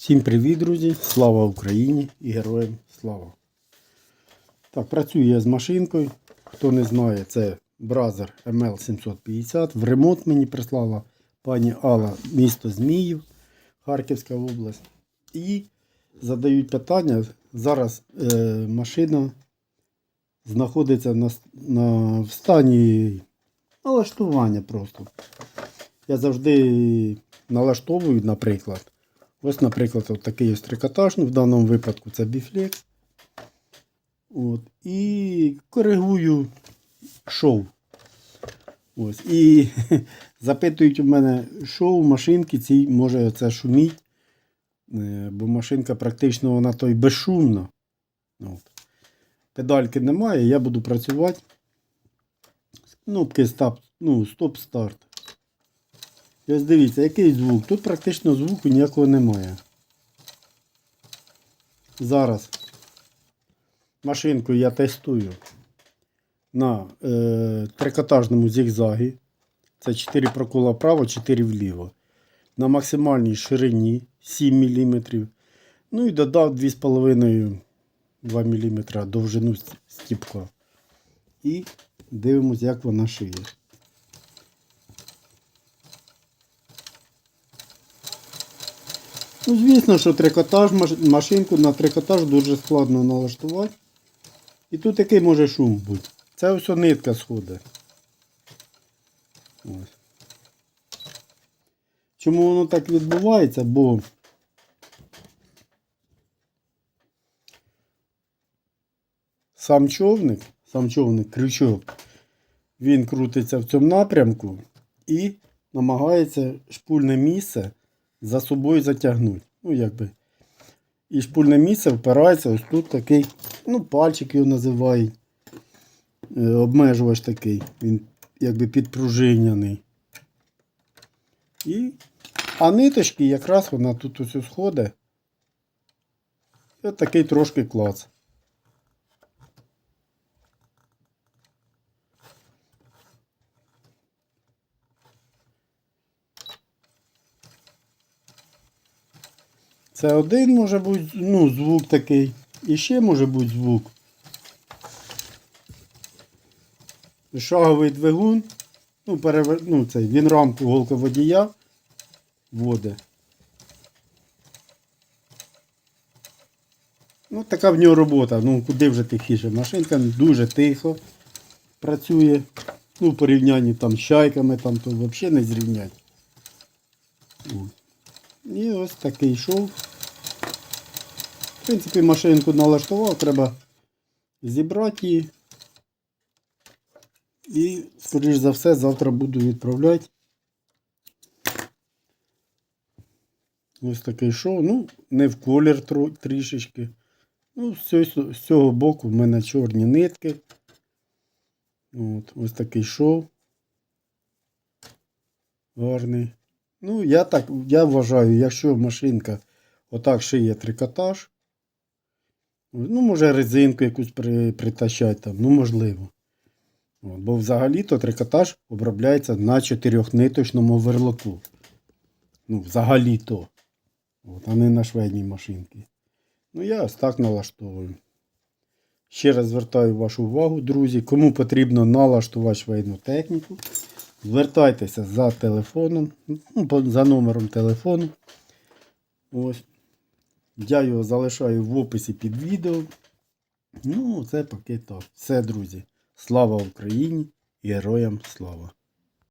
Всім привіт, друзі! Слава Україні і героям слава! Так, працюю я з машинкою. Хто не знає, це Бразер ML750. В ремонт мені прислала пані Алла, місто Зміїв, Харківська область. І задають питання. Зараз е, машина знаходиться на, на, в стані налаштування просто. Я завжди налаштовую, наприклад. Ось, наприклад, от такий ось трикотаж, ну, в даному випадку це біфлекс. От, і коригую шов. Ось. І запитують у мене, що у машинки цій може це шуміть. Е, Бо машинка практично вона той безшумна. От. Педальки немає, я буду працювати. Кнопки ну, стоп-старт. І ось дивіться, який звук. Тут практично звуку ніякого немає. Зараз машинку я тестую на е, трикотажному зігзагі. Це 4 прокола вправо, 4 вліво. На максимальній ширині 7 мм. Ну і додав 2,5 2 мм довжину ст- стіпка. І дивимось, як вона шиє. Ну, звісно, що трикотаж, машинку на трикотаж дуже складно налаштувати. І тут який може шум бути. Це ось нитка сходить. Ось. Чому воно так відбувається? Бо сам човник, сам човник, крючок, він крутиться в цьому напрямку і намагається шпульне місце за собою затягнути. Ну, якби. І шпульне місце впирається ось тут такий, ну, пальчик його називають. Е, обмежувач такий. Він якби підпружиняний. І... А ниточки якраз вона тут ось сходить. І такий трошки клац. Це один може бути ну, звук такий. І ще може бути звук. Шаговий двигун. Ну, перевер... ну цей, він рамку голководія воде. Ну, така в нього робота. Ну, куди вже тихіше. Машинка дуже тихо працює. Ну, в порівнянні там з чайками, там то взагалі не зрівнять. І ось такий шов. В принципі, машинку налаштував, треба зібрати її. І, скоріш за все, завтра буду відправляти. Ось такий шов. Ну, не в колір трішечки. Ну, з цього, боку в мене чорні нитки. От, ось такий шов. Гарний. Ну, я так, я вважаю, якщо машинка отак шиє трикотаж, ну, може резинку якусь при, притащати там, ну можливо. От, бо взагалі-то трикотаж обробляється на чотирьохниточному верлоку. Ну, взагалі-то. От, а не на швейній машинці. Ну, я ось так налаштовую. Ще раз звертаю вашу увагу, друзі. Кому потрібно налаштувати швейну техніку, звертайтеся за телефоном, ну, за номером телефону. Ось. Я його залишаю в описі під відео. Ну, це поки так. Все, друзі. Слава Україні героям слава!